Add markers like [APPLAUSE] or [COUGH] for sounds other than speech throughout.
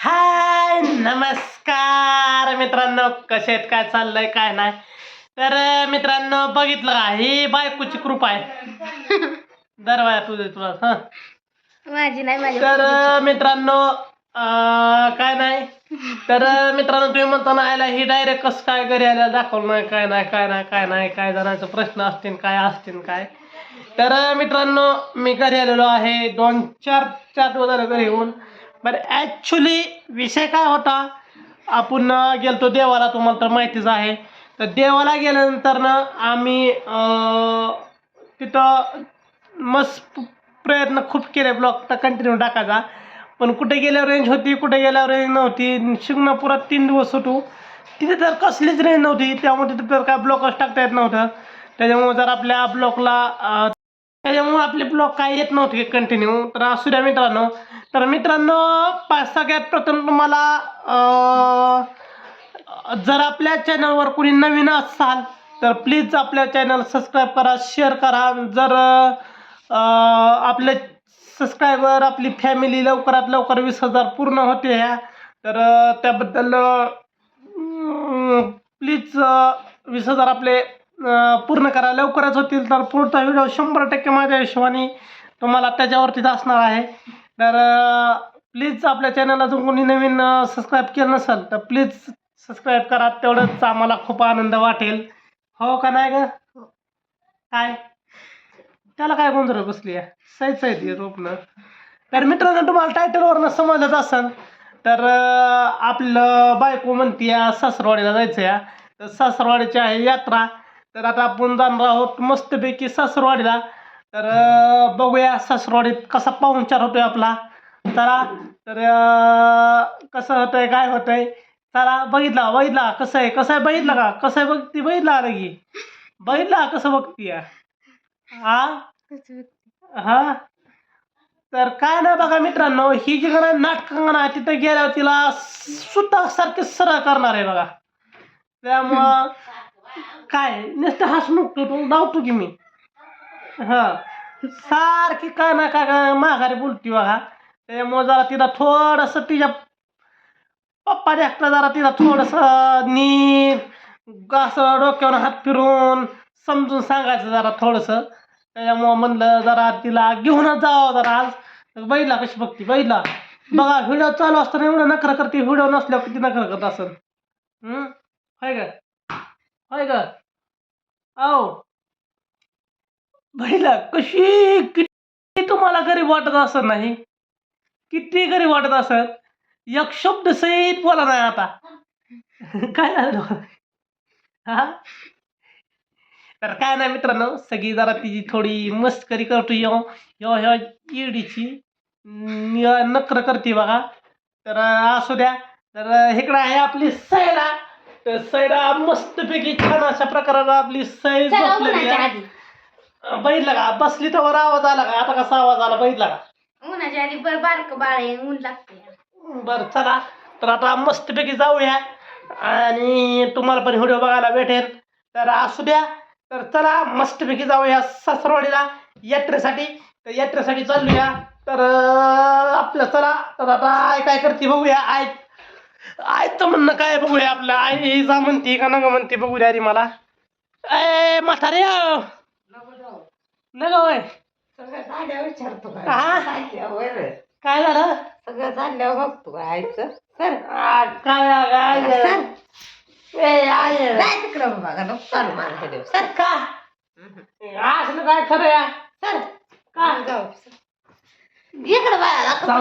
हाय नमस्कार मित्रांनो. कसे आहेत? काय चाललंय? काय नाही. तर मित्रांनो बघितलं का? ही बायकोची कृपा आहे. [LAUGHS] दरवाया तुझे तुला हा. माझी नाही माझी तर मित्रांनो अं, काय नाही. तर मित्रांनो तुम्ही म्हणता ना आयला ही डायरेक्ट कसं काय घरी आल्या दाखवलं नाही? काय नाही काय नाही काय नाही काय जणांचे प्रश्न असतील काय असतील काय? तर मित्रांनो मी घरी आलेलो आहे. दोन चार चार दिवस झाले घरी येऊन. बरं ॲक्च्युली विषय काय होता? आपण गेलतो देवाला तुम्हाला तर माहितीच आहे. तर देवाला गेल्यानंतर ना आम्ही तिथं मस्त प्रयत्न खूप केले ब्लॉक तर कंटिन्यू टाकायचा. पण कुठे गेल्यावर रेंज होती कुठे गेल्यावर रेंज नव्हती शिंगणापुरात तीन दिवस होतो. तिथे तर कसलीच रेंज नव्हती त्यामुळे तिथे तर काय ब्लॉकच टाकता येत नव्हतं. त्याच्यामुळे जर आपल्या ब्लॉकला त्याच्यामुळे आपले ब्लॉग काय येत नव्हते कंटिन्यू तर असू द्या मित्रांनो. तर मित्रांनो पा सगळ्यात प्रथम तुम्हाला जर आपल्या चॅनलवर कोणी नवीन असाल तर प्लीज आपल्या चॅनल सबस्क्राईब करा शेअर करा. जर आपले सबस्क्रायबर आपली फॅमिली लवकरात लवकर वीस हजार पूर्ण होते ह्या तर त्याबद्दल प्लीज वीस हजार आपले पूर्ण करा. लवकरच होतील तर पुढचा व्हिडिओ शंभर टक्के माझ्या हिशोबाने तुम्हाला त्याच्यावरतीच असणार आहे. तर प्लीज आपल्या चॅनलला जर कोणी नवीन सबस्क्राईब केलं नसेल तर प्लीज सबस्क्राईब करा. तेवढंच आम्हाला खूप आनंद वाटेल. हो का नाही ग? काय? त्याला काय गोंधळ बसली आहे? सैद आहे रोपणं. तर मित्रांनो तुम्हाला टायटलवरनं समजलंच असेल. तर आपलं बायको म्हणते या सासरवाडीला जायचं या तर सासरवाडीची आहे यात्रा. तर आता आपण जाणार आहोत मस्तपैकी सासरवाडीला. तर बघूया सासरवाडीत कसा पाहुणचार होतोय आपला. चला तर कसं होतंय काय होतंय. चला बघितला बघितला. कसं आहे कसं आहे बघितलं का? कसं आहे बघती बघितला अरे की? बघितला कसं बघती हा? हा? तर काय नाही बघा मित्रांनो ही जी गणा नाटकं आहे तिथं गेल्यावर तिला सुद्धा सारखे सरळ करणार आहे बघा. त्यामुळं काय? नुसतं हसमुख तू लावतो की मी. हा. सारखी का ना का माघारी बोलती बघा. त्यामुळं जरा तिला थोडंसं तिच्या पप्पा देखता जरा तिला थोडंसं नीट असं डोक्यावर हात फिरून समजून सांगायचं जरा थोडंसं. त्याच्यामुळं म्हणलं जरा तिला घेऊनच जावं जरा आज. बैला कशी बघती बैला. बघा व्हिडिओ चालू असताना एवढं नखरं करते व्हिडिओ नसल्यावर किती नखरं करत असेल हम्म काय का? होय का आओ बैला कशी किती तुम्हाला गरीब वाटत असत नाही? किती गरीब वाटत असत एक शब्द सहित बोला नाही आता. [LAUGHS] काय झालं हा? तर काय नाही मित्रांनो सगळी जरा तिची थोडी मस्करी करतो यो. यो ह्या ईडीची नखर करते बघा. तर असू द्या. तर इकडं आहे आपली सैरा. तर सैला मस्तपैकी छान अशा प्रकारानं आपली सै झोपलेली आहे. आधी. बघितलं का? बसली तर आवाज आला का? आता कसा आवाज आला बघितला का? उन्हाच्या आधी बर बारक बाळ आहे ऊन लागते बरं चला. तर आता मस्तपैकी जाऊया. आणि तुम्हाला पण व्हिडिओ बघायला भेटेल. तर असू द्या. तर चला मस्तपैकी जाऊया सासरवाडीला. यात्रेसाठी. तर यात्रेसाठी चालूया. तर अं, आपलं चला. तर आता आय काय करते बघूया. आय आयचं म्हणणं काय बघूया आपलं? आई जा म्हणते का नग म्हणते बघूया अरे मला. ए म्हातारे नग होय. सगळं झाल्यावर विचारतो हा? काय झाल्यावर काय झालं? सगळं झाल्यावर बघतो आईचं. सर. आ, काय काय झालं? ए, काय तिकडं बघा नको चालू माझा व्हिडिओ सर का? असलं काय खरं या सर. का? जाऊ इकडे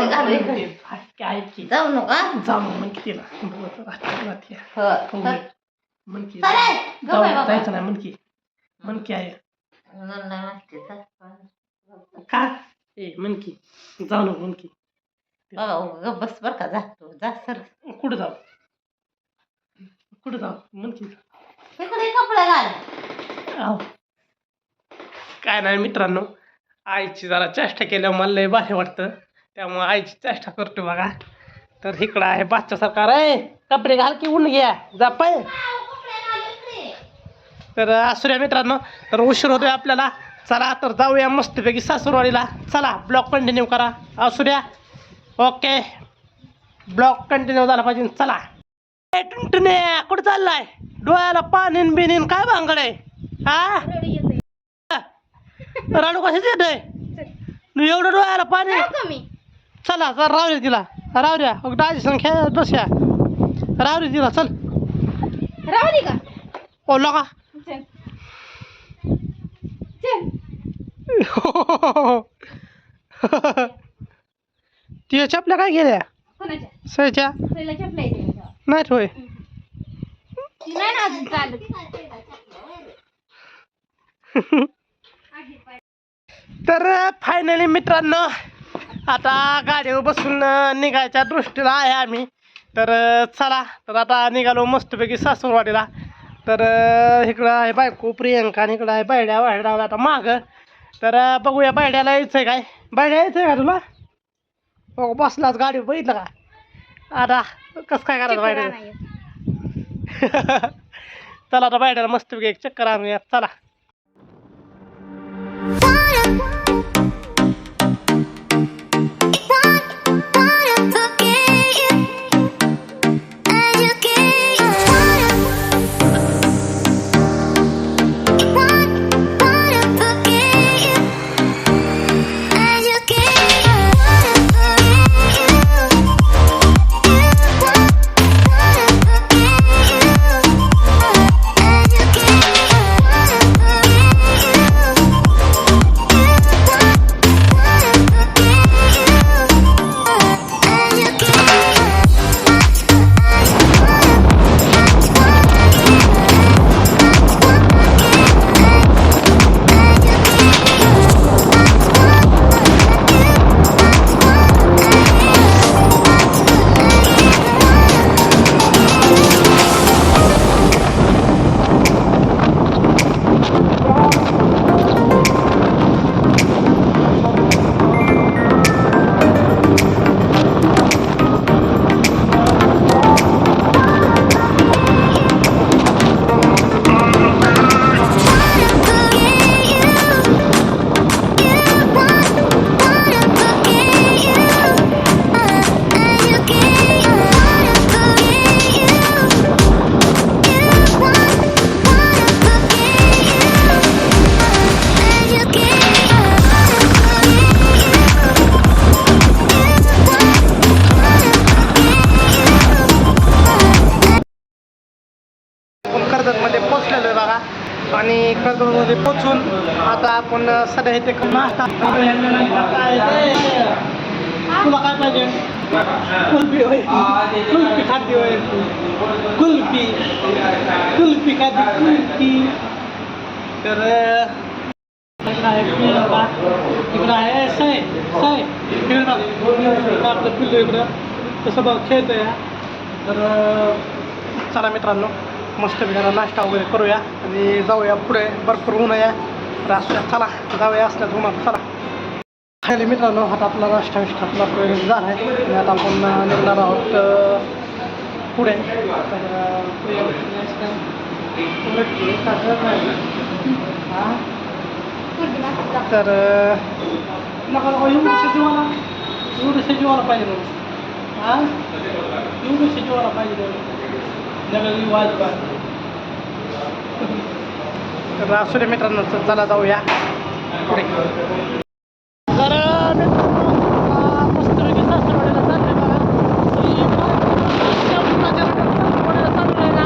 घालू इकडे. काय की जाऊ नका जाऊ म्हण किती ना हो, हो, सर. म्हण की जायचं नाही म्हण की म्हण की आहे का ए म्हण की जाऊ नको म्हण की बस बर का जातो जा सर कुठं जाऊ कुठं जाऊ म्हण की तिकडे कपडे घाल काय नाही मित्रांनो आईची जरा चेष्टा केल्यावर मला लय भारी वाटतं त्यामुळे आईची चेष्टा करतो बघा. तर इकडं आहे बादशा सरकार. आहे कपडे घाल की ऊन घ्या. जा पाय तर असू द्या मित्रांनो तर उशीर होतोय आपल्याला. चला तर जाऊया मस्तपैकी सासूरवाडीला. चला ब्लॉग कंटिन्यू करा. असू द्या ओके. ब्लॉग कंटिन्यू झाला पाहिजे. चला. ए, टुनटुने कुठं चाललाय? डोळ्याला पाणीन बिनीन काय भांगड आहे? हा रडू येतंय. कशाच येत आहे तू एवढं डोळ्याला पाणी. चला चल राहू दे तिला. राहू द्या मग दाजी संख्या डोस्या राहू दे तिला चल. राहू दे का ओ चल. चल. [LAUGHS] तिच्या चपल्या काय गेल्या? कोणाच्या? सयच्या चपला येते होय. ती नाही ना अजून चालत तर फायनली मित्रांनो आता गाडीवर बसून निघायच्या दृष्टीला आहे आम्ही. तर चला तर आता निघालो मस्तपैकी सासूरवाडीला. तर इकडं आहे बायको प्रियंका आणि इकडं आहे बायड्या बायड्या आता मागं. तर बघूया बायड्याला यायचं आहे काय. बायड्या यायचं आहे का तुला? हो बसलाच गाडी बघितलं का? आता कसं काय करायचं बायड्या. [LAUGHS] चला आता बायड्याला मस्तपैकी एक चक्कर आणूया चला. आता आपण सध्या इथे नाश्ता तुला काय पाहिजे? कुल्फी होय. कुल्फी खाती होय. कुल्फी. कुल्फी खाती कुल्फी. तर इकडं आहे प्रियंका इकडं आहे सय सय इकडं बघ. आपलं पिल्लू इकडं. तसं बघ खेळतो या तर चला मित्रांनो मस्त जरा नाश्ता वगैरे करूया आणि जाऊया पुढे. भरपूर ऊन या तर असल्या चला जाऊया असल्याच उन्हात चला खायला मित्रांनो आता आपला नाश्ता विष्टा आपला वगैरे झाला आहे आणि आता आपण निघणार आहोत अं, पुढे तर अं, पुढे हां तर अं, नका नका एवढं जीवाला एवढं जीवाला पाहिजे म्हणून हां एवढं जीवाला पाहिजे नगर वाज तर असू दे मित्रांनो चला जाऊया. पुढे तर मित्रांनो, मस्तपैकी सासरवाडीला चाललोय बघा. आणि इतक्या उन्हाच्या रटात सासरवाडीला चाललोय ना,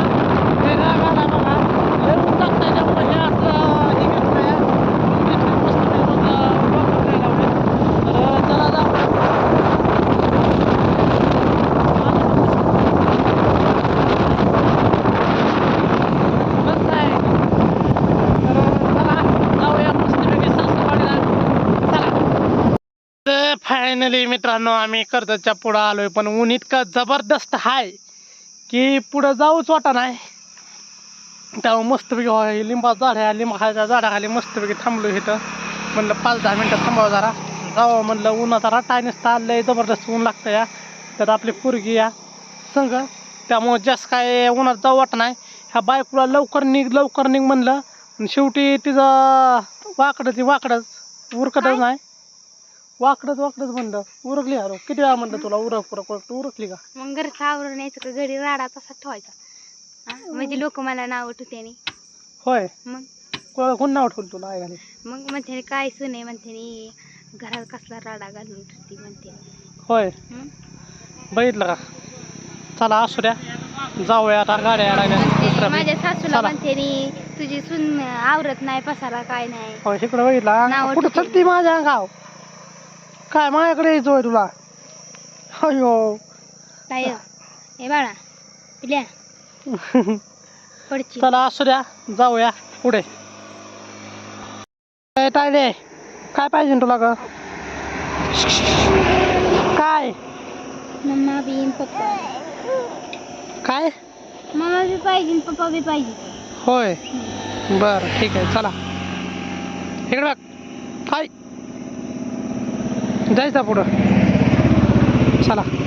वेगळा गाडा बघा. लय ऊन लागतंय त्यामुळे हे असं हे घेतलंय. घेतलंय मस्तपैकी मग, अं, वापरायला लावलंय. तर चला जाऊ मग काय तर चला जाऊया मस्तपैकी सासरवाडीला चला फायनली मित्रांनो आम्ही कर्जतच्या पुढं आलोय पण ऊन इतकं जबरदस्त आहे की पुढं जाऊच वाटा नाही. तेव्हा मस्तपैकी हो, हे लिंबा झाड आहे लिंबाच्या झाडाखाली मस्तपैकी थांबलो इथं. म्हणलं पाच दहा मिनटं थांबावं जरा. जावं म्हणलं उन्हाचा रटा नुसता लय जबरदस्त ऊन लागतं या. तर आपली पोरगी या संग. त्यामुळं जास्त काय उन्हात जाऊ वाटत नाही. ह्या बायकोला लवकर निघ लवकर निघ म्हणलं. शेवटी तिचं वाकडं ती वाकडंच उरकतच? नाही. वाकडच वाकडच म्हणलं. उरकली अरे किती वेळा म्हणलं तुला उरक उरक उरक तू उरकली का? मग घरचं आवरून यायचं का? घरी राडा तसा ठेवायचा. हा? म्हणजे लोक मला नाव ठेवते होय? मग? कोण नाव ठेवलं तुला ऐकाने मग म्हणते काय सुने म्हणते घरात कसला राडा घालून ठेवती म्हणते. होय? मग बघितलं का? चला असू द्या. जाऊया आता गाड्या यायला म्हणते, दुसऱ्या माझ्या सासूला चला. म्हणते तुझी सून आवरत नाही पसारा काय नाही. हो इकडे बघितला. नावं कुठं. चलती माझ्या गाव? काय माझ्याकडे यायचं होय तुला? अयो काय हे. बाळा पिल्या [LAUGHS] पडची. चला असू द्या. जाऊया पुढे. ए, तायडे काय पाहिजे तुला ग? काय? मम्मा बी पप्पा. काय? मम्मा बी पाहिजे पप्पा बी पाहिजे. होय. बरं ठीक आहे चला. इकडे बघ. काय जायचा पुढं. चला.